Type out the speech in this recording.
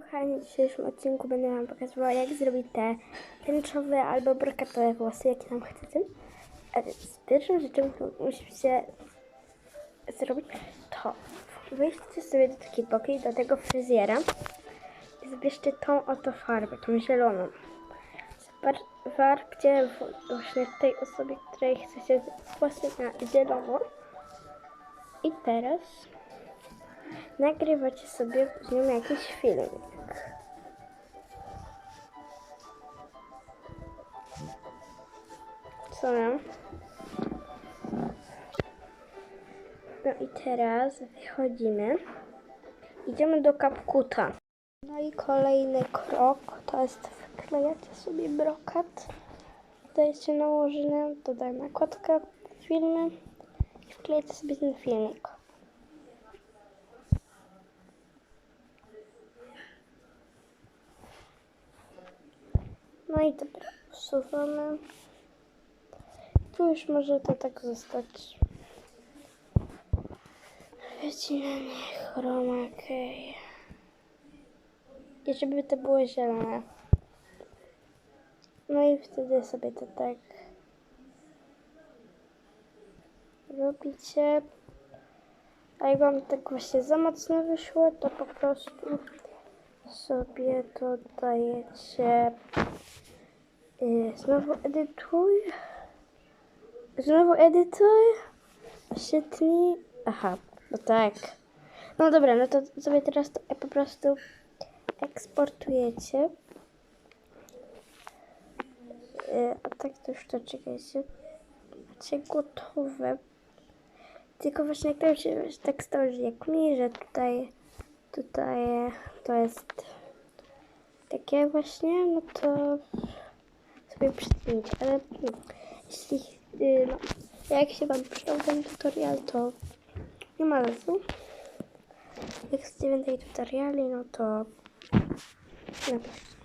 kochani, w dzisiejszym odcinku będę Wam pokazywała, jak zrobić te tęczowe albo brokatowe włosy, jakie nam chcecie. A więc pierwszą rzeczą, którą musicie zrobić, to wejdźcie sobie do takiej boki, do tego fryzjera i zbierzcie tą oto farbę, tą zieloną. Farbcie właśnie tej osobie, której chcecie włosy na zielono. I teraz nagrywacie sobie z nią jakiś filmik. Co mam? No i teraz wychodzimy. Idziemy do kapkuta. No i kolejny krok to jest wklejacie sobie brokat. Dajecie nałożone, dodaj nakładkę filmy i wklejecie sobie ten filmik. No i dobra, usuwamy. Tu już może to tak zostać. Wycinanie chroma key. I żeby to było zielone. No i wtedy sobie to tak robicie. A jak wam tak właśnie za mocno wyszło, to po prostu sobie to dajecie yy, znowu edytuj. Znowu edytuj. Świetnie. Aha, no tak. No dobra, no to sobie teraz to po prostu eksportujecie. Yy, a tak to już to czekajcie. Macie gotowe. Tylko właśnie jak to się tak stało, że jak mi, że tutaj, tutaj to jest takie właśnie, no to sobie przytniecie. Ale jeśli, yy, no, jak się Wam przydał ten tutorial, to nie ma sensu. Jak chcecie więcej tutoriali, no to napiszcie.